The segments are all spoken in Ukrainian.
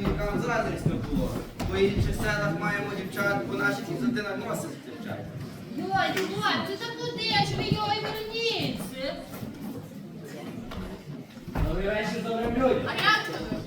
жінкам заздрість не було. По інших селах маємо дівчат, по наших ізотинах носить дівчат. Годі, годі, ти куди ж ви його і верніться? Добрий добрим людям. А як тобі?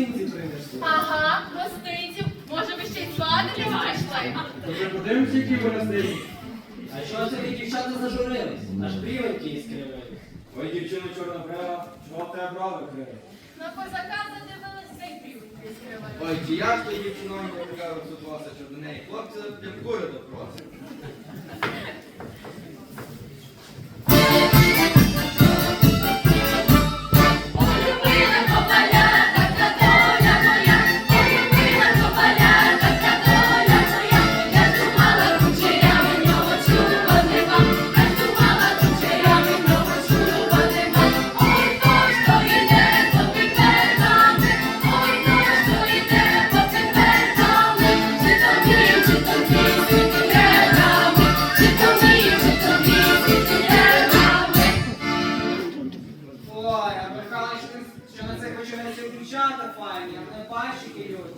гостинці принесли. Ага, гостинців. Може, ви ще й звадити прийшли? То подивимося, які ви гостинці. А що це ті дівчата зажурились? Аж брівень київ скривили. Ой, дівчина чорна брава, чого в тебе брави криє? На козака задивилися і брівень скривали. Ой, чи я ж то дівчиною така розсудлася, що до неї. образования, на пайщики люди.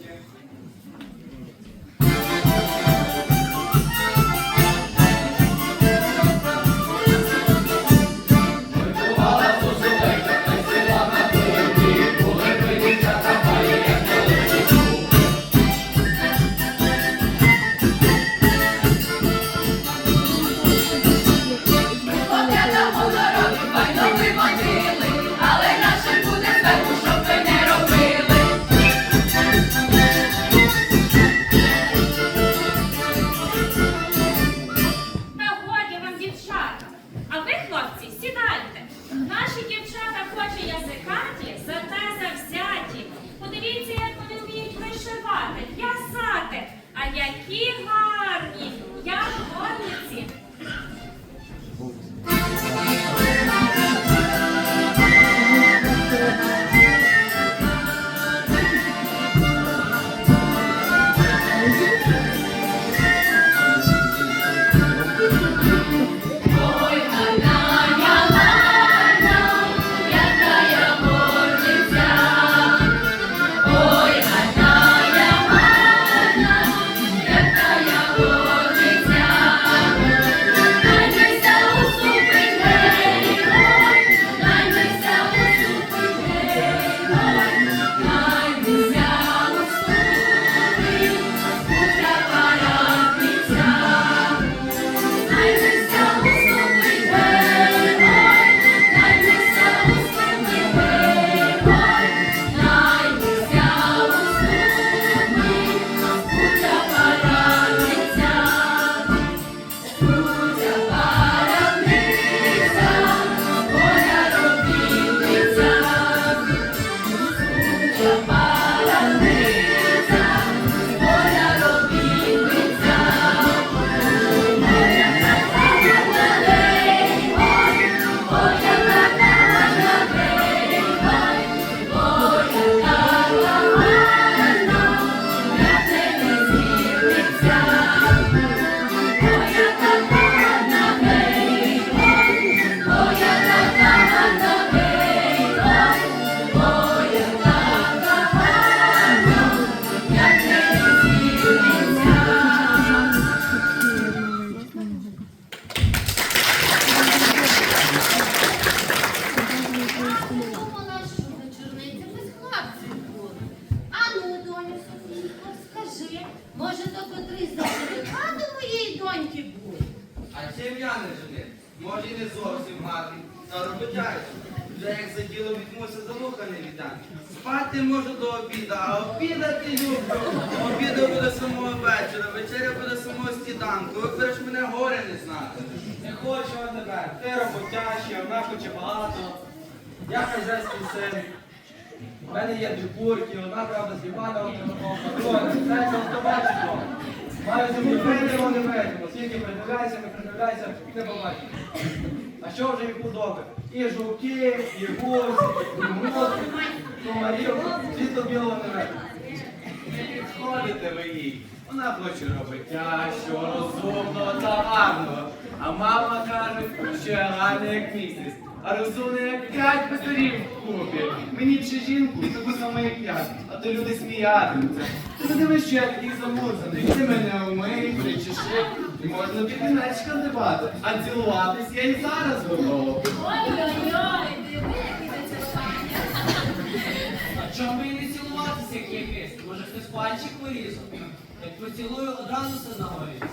які гарні! Я горниця. придивляйся не побачиш. А що вже їх худоби? І жуки, і гості, і мозки, комарів, світло білого не. Не підходите ви їй. Вона хоче робить що розумно та гарно. А мама каже, що гарна як місяць. А розумна як п'ять писарів в купі. Мені чи жінку, таку саме як я. А то люди сміятимуться. Ти подивись, що я такий замурзаний. Ти мене умий, причеши. І можна бігінечка дивати, а цілуватись я і зараз готова. Ой-ой-ой, диви, які зацілування. А чому і не цілуватися, як якесь? Може хтось пальчик вирізав? Як поцілую одразу все наговорюється.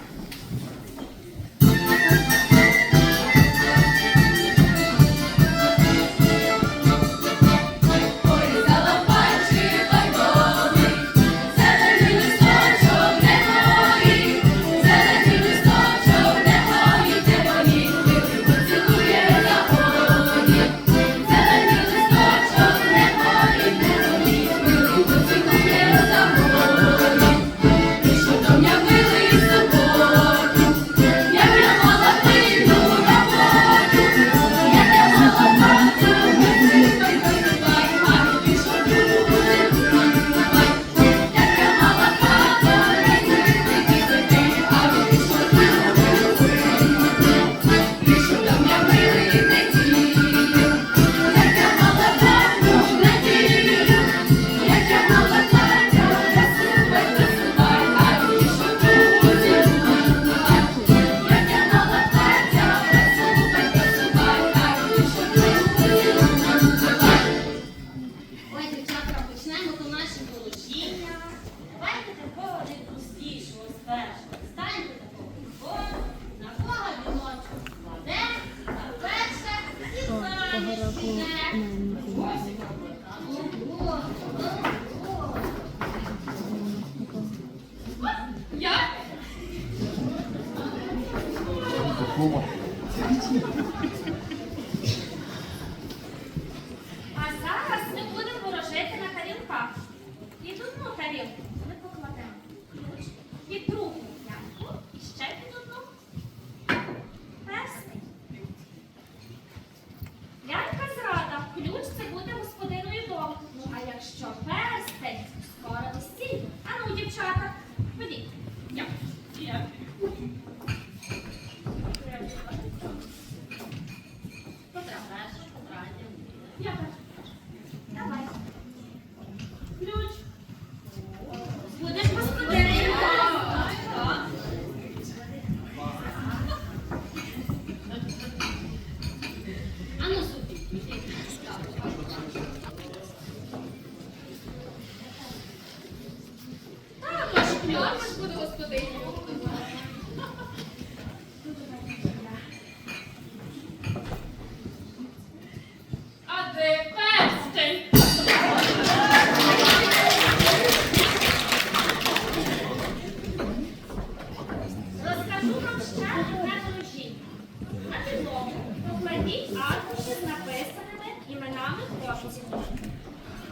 старі аркуші з написаними іменами хлопців.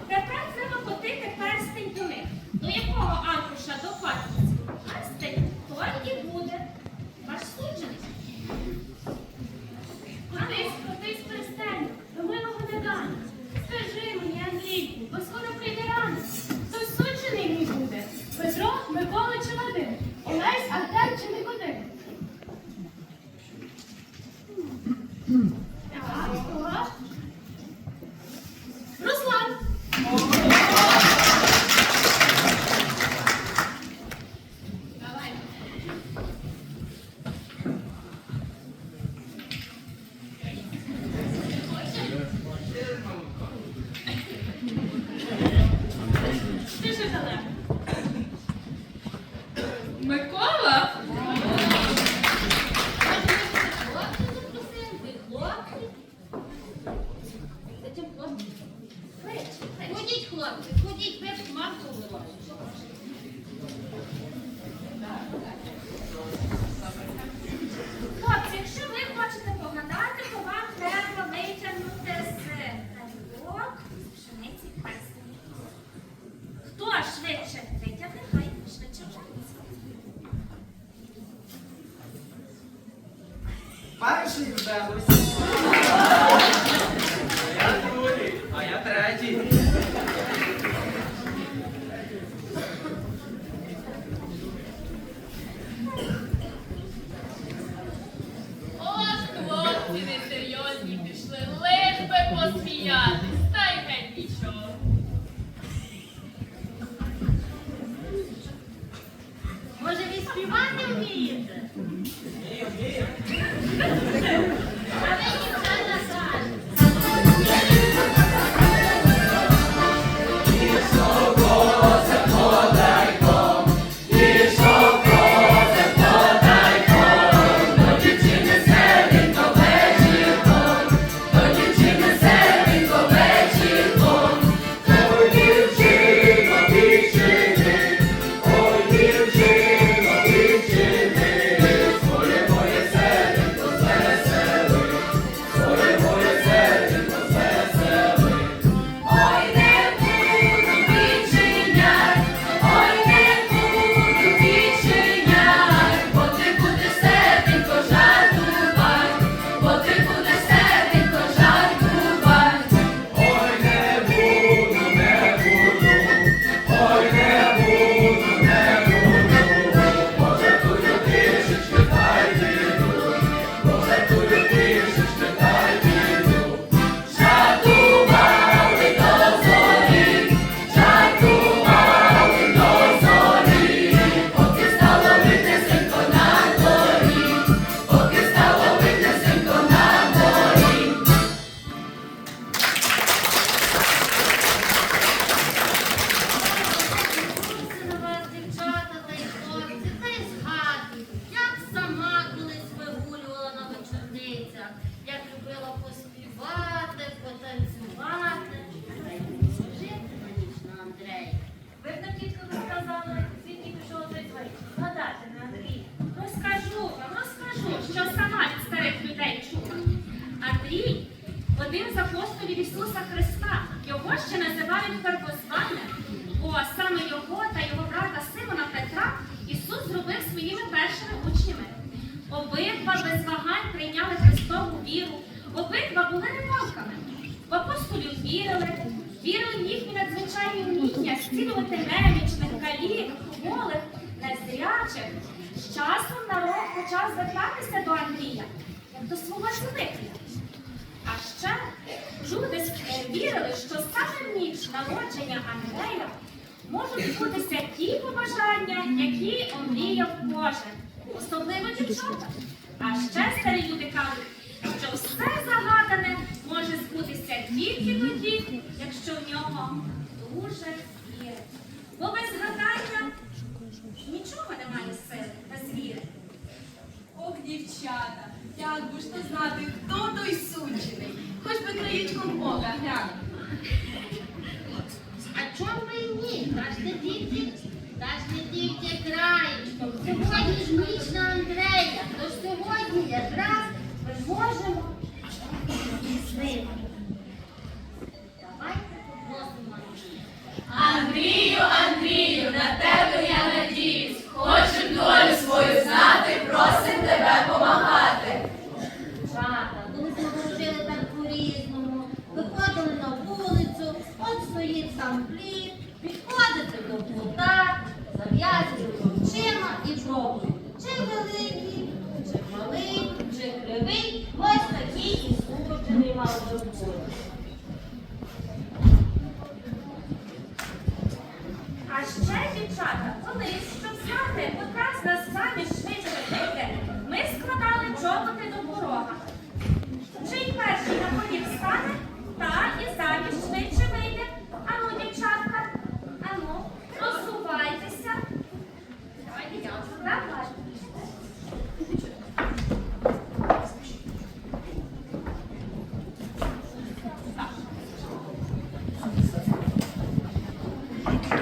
Тепер треба потити перстень до них. До якого аркушу? народження Андрея можуть збутися ті побажання, які омріяв Боже, особливо дівчата. А ще старі люди кажуть, що все загадане може збутися тільки тоді, якщо в нього дуже вірить. Бо без гадання нічого немає сили, без віри. Ох, дівчата, як би ж то знати, хто той суджений, хоч би краєчком ока гляну. А чому ні? Кажете, дітки, Кажди дітки краєчком. Сьогодні ж ніч на Андрея, то сьогодні якраз ми можемо з ним. Давайте попросимо Андрію, Андрію, на тебе я надіюсь, хочу долю свою знати.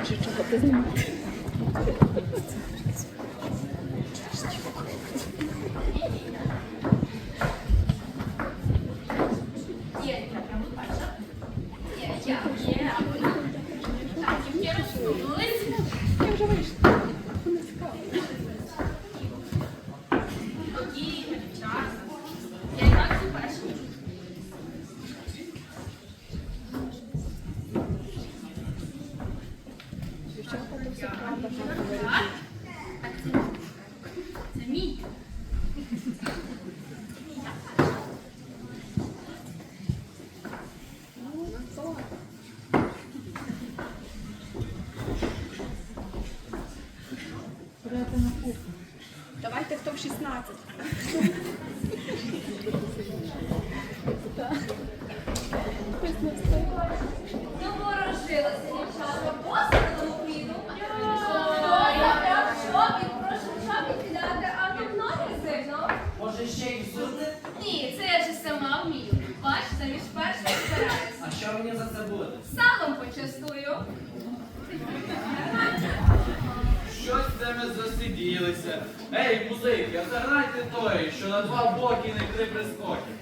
진这个대 생. знаєте, хто в 16. Доворожила дівчата, посадом в шопі, прошу шопінг підати, а тут ноги сильно. Може ще й взути? Ні, це я ж сама вмію. Бачите, між першим стараюся. А що мені за це буде? Салом почастую. Щось це ми засиділися. Ей, музики, а заграйте той, що на два боки не три прискоки.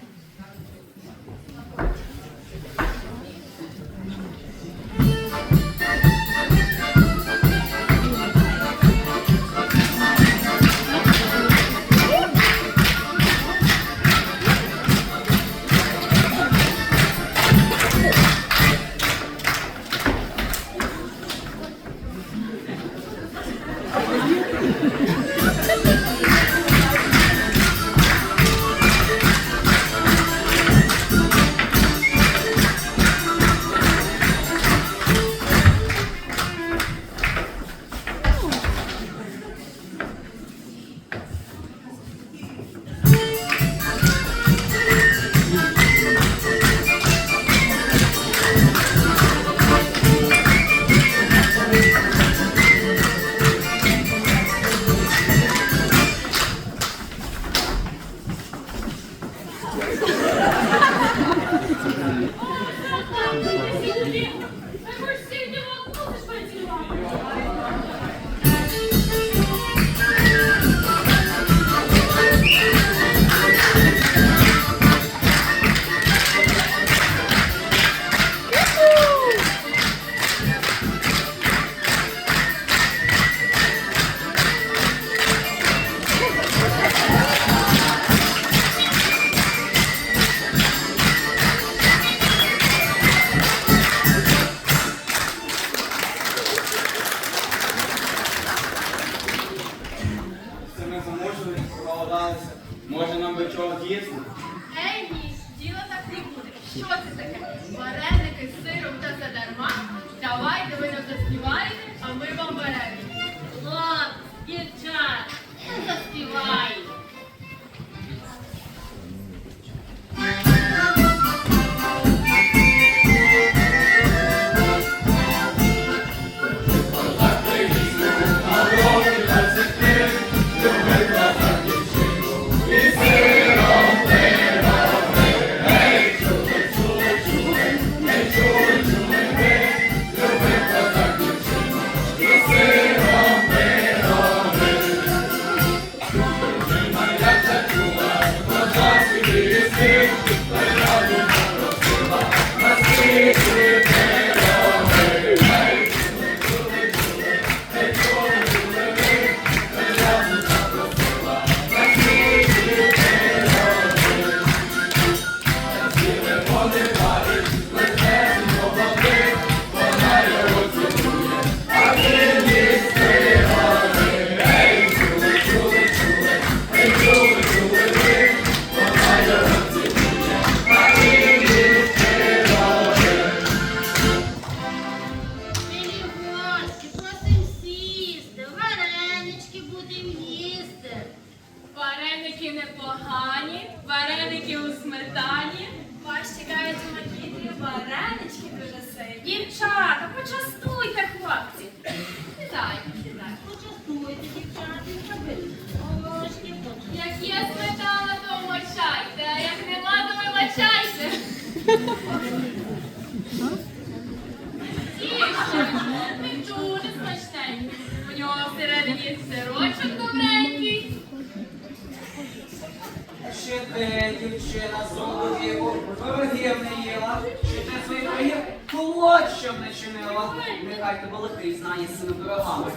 Пирогів колодщом не чинила. Нехай тебе лихий знає з цими пирогами.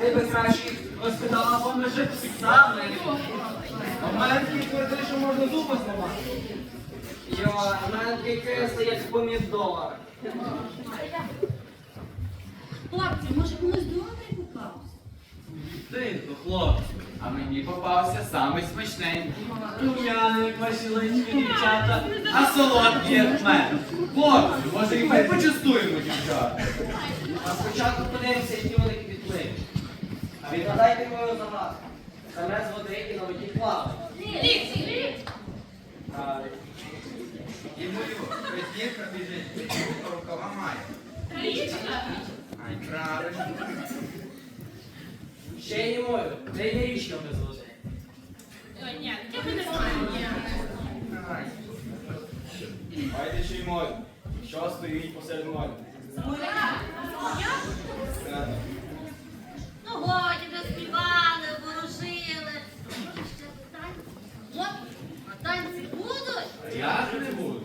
Ти би краще їх розпитала, бо ми жити саме. А в мене такий твердий, що можна зуби зламати. Йо, в мене такий кислий, як помідор. Хлопці, може комусь добрий попався? Тихо, хлопці, а мені попався самий смачненький. Рум'яний, як ваші лички, дівчата, а солодкий, як мене. Хлопці, може і ми почастуємо, дівчата? А спочатку подивимося, які вони підпливи. А відгадайте мою загадку. Саме з води і на воді плаває. Правильно. І мою, бездірка біжить, рукава має. Річка. Ай, правильно. Ще й мою. Де є річка без води? Ой, ні, я не знаю. Ай. Айде ще й мой. Що стоїть посеред моря? Ну, годі, заспівали, ворожили. Може, ще питання? От, а танці будуть? А я ж не буду.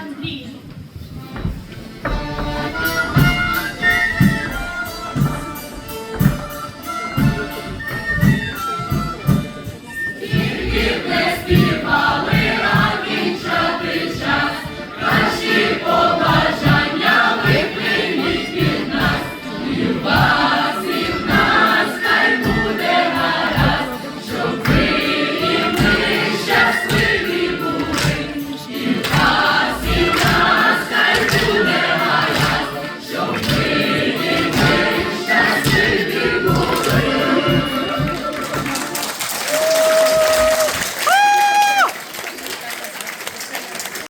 Andrijo.